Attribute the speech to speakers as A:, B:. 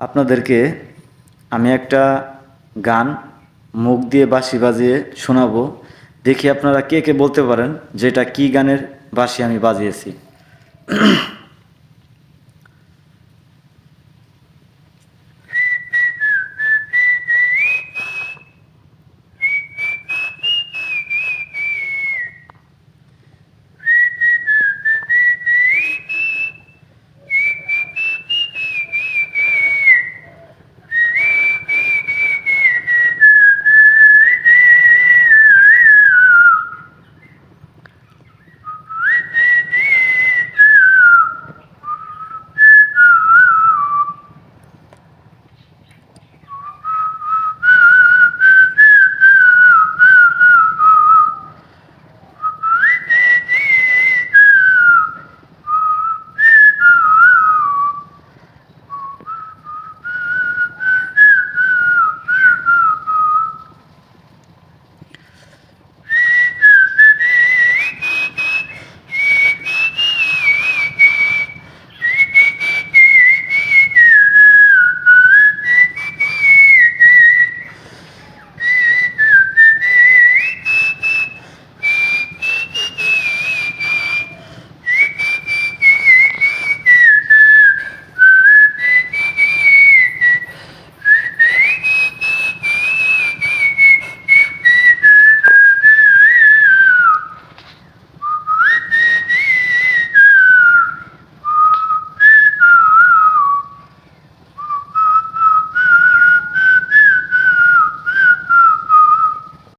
A: আপনাদেরকে আমি একটা গান মুখ দিয়ে বাঁশি বাজিয়ে শোনাবো। দেখি আপনারা কে কে বলতে পারেন যে এটা কী গানের বাঁশি আমি বাজিয়েছি।